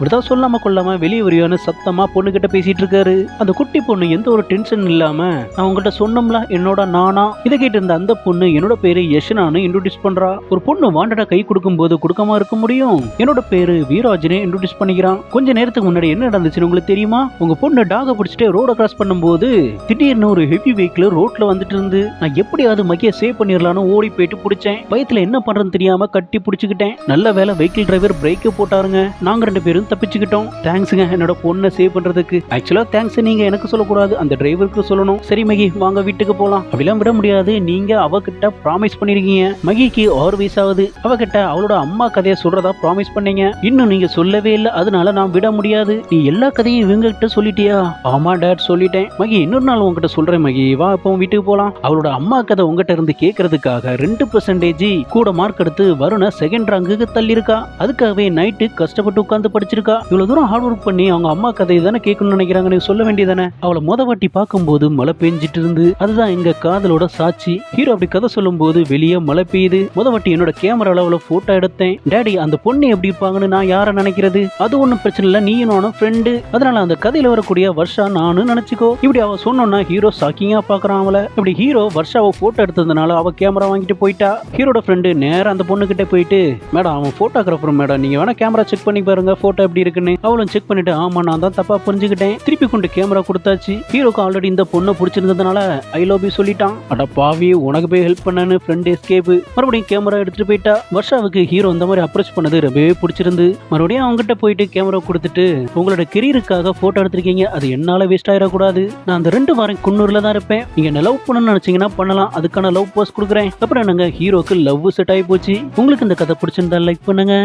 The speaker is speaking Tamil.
இப்படிதான் சொல்லாம கொள்ளாம வெளியே வரியான சத்தமா பொண்ணு கிட்ட பேசிட்டு இருக்காரு. அந்த குட்டி பொண்ணு எந்த ஒரு டென்ஷன் இல்லாம நான் உங்ககிட்ட சொன்னோம்ல என்னோட நானா? இதை கேட்டு இருந்த அந்த பொண்ணு என்னோட பேரு யஷ்னான்னு இன்ட்ரோடியூஸ் பண்றா. ஒரு பொண்ணு வாண்டடா கை கொடுக்கும் போது கொடுக்காம இருக்க முடியும். என்னோட பேரு வீராஜனே இன்ட்ரோடியூஸ் பண்ணிக்கிறான். கொஞ்ச நேரத்துக்கு முன்னாடி என்ன நடந்துச்சுன்னு உங்களுக்கு தெரியுமா? உங்க பொண்ணு டாக பிடிச்சிட்டு ரோட கிராஸ் பண்ணும்போது திடீர்னு ஒரு ஹெவி வெஹிக்கிள் ரோட்ல வந்துட்டு இருந்து நான் எப்படியாவது மகிய சேவ் பண்ணிடலாம்னு ஓடி போயிட்டு பிடிச்சேன். பயத்துல என்ன பண்றதுன்னு தெரியாம கட்டி பிடிச்சிக்கிட்டேன். நல்ல வேலை வெஹிக்கிள் டிரைவர் பிரேக்கே போட்டாருங்க. நாங்க ரெண்டு பேரும் தப்பிச்சுக்கிட்டோம். தேங்க்ஸுங்க என்னோட பொண்ணை சேவ் பண்றதுக்கு. ஆக்சுவலா தேங்க்ஸ் நீங்க எனக்கு சொல்லக்கூடாது. அந்த டிரைவருக்கு சொல்லணும். சரி மகி வாங்க வீட்டுக்கு போலாம். அப்படிலாம் விட முடியாது. நீங்க அவகிட்ட ப்ராமிஸ் பண்ணிருக்கீங்க. மகிக்கு ஆறு வயசாகுது. அவகிட்ட அவளோட அம்மா கதையை சொல்றதா ப்ராமிஸ் பண்ணீங்க. இன்னும் நீங்க சொல்லவே இல்லை. அதனால நான் விட முடியாது. நீ எல்லா கதையும் இவங்க கிட்ட சொல்லிட்டியா? ஆமா டேட் சொல்லிட்டேன். மகி இன்னொரு நாள் உங்ககிட்ட சொல்றேன் மகி. வா இப்போ வீட்டுக்கு போலாம். அவளோட அம்மா கதை உங்ககிட்ட இருந்து கேட்கறதுக்காக ரெண்டு பெர்சன்டேஜ் கூட மார்க் எடுத்து வருண செகண்ட் ரங்குக்கு தள்ளி இருக்கா அதுக்காகவே நைட்டு கஷ்டப்பட்டு உட்காந்து படிச்சிருக்கா. இவ்வளவு தூரம் ஹார்ட் ஒர்க் பண்ணி அவங்க அம்மா கதையை தானே கேட்கணும்னு நினைக்கிறாங்க நீ சொல்ல வேண்டியதானே அவளை மொத வாட்டி பார்க்கும்போது மழை பெஞ்சிட்டு இருந்து அதுதான் எங்க காதலோட சாட்சி. ஹீரோ அப்படி கதை சொல்லும்போது வெளியே மழை பெய்யுது. மொத வாட்டி என்னோட கேமரா அளவுல போட்டோ எடுத்தேன். டேடி அந்த பொண்ணு எப்படி இருப்பாங்கன்னு நான் யாரை நினைக்கிறது? அது ஒன்றும் பிரச்சனை இல்லை நீ நானும் ஃப்ரெண்டு அதனால அந்த கதையில வரக்கூடிய வர்ஷா நானும் நினைச்சுக்கோ. இப்படி அவ சொன்னோன்னா ஹீரோ ஷாக்கிங்கா பாக்குறான் அவளை. இப்படி ஹீரோ வருஷாவை போட்டோ எடுத்ததுனால அவ கேமரா வாங்கிட்டு போயிட்டா. ஹீரோட ஃப்ரெண்டு நேரம் அந்த பொண்ணு கிட்ட போயிட்டு மேடம் அவன் போட்டோகிராஃபர் மேடம். நீங்க வேணா கேமரா செக் பண்ணி பாருங்க போட்டோ எப்படி இருக்குன்னு அவளும் செக் பண்ணிட்டு ஆமா நான் தான் தப்பா புரிஞ்சுக்கிட்டேன். திருப்பி கொண்டு கேமரா கொடுத்தாச்சு. ஹீரோக்கு ஆல்ரெடி இந்த பொண்ணை பிடிச்சிருந்ததுனால ஐ லவ் யூ சொல்லிட்டான். அட பாவி உனக்கு போய் ஹெல்ப் பண்ணனு ஃப்ரெண்ட் எஸ்கேப் மறுபடியும் கேமரா எடுத்துட்டு போயிட்டா. வர்ஷாவுக்கு ஹீரோ இந்த மாதிரி அப்ரோச் பண்ணது ரொம்பவே பிடிச்சிருந்து. மறுபடியும் அவங்ககிட்ட போயிட்டு கேமரா கொடுத்துட்டு உங்களோட கெரியருக்காக போட்டோ எடுத்திருக்கீங்க. அது என்னால வேஸ்ட் ஆயிடக்கூடாது. நான் அந்த ரெண்டு வாரம் குன்னூர்ல தான் இருப்பேன். நீங்க என்ன லவ் பண்ணணும்னு நினைச்சீங்கன்னா பண்ணலாம். அதுக்கான லவ் போஸ்ட் கொடுக்குறேன். அப்புறம் நாங்க ஹீரோக்கு லவ் செட் ஆகி போச்சு. உங்களுக்கு இந்த கதை பிடிச்சிருந்தா லைக் பண்ணுங்க.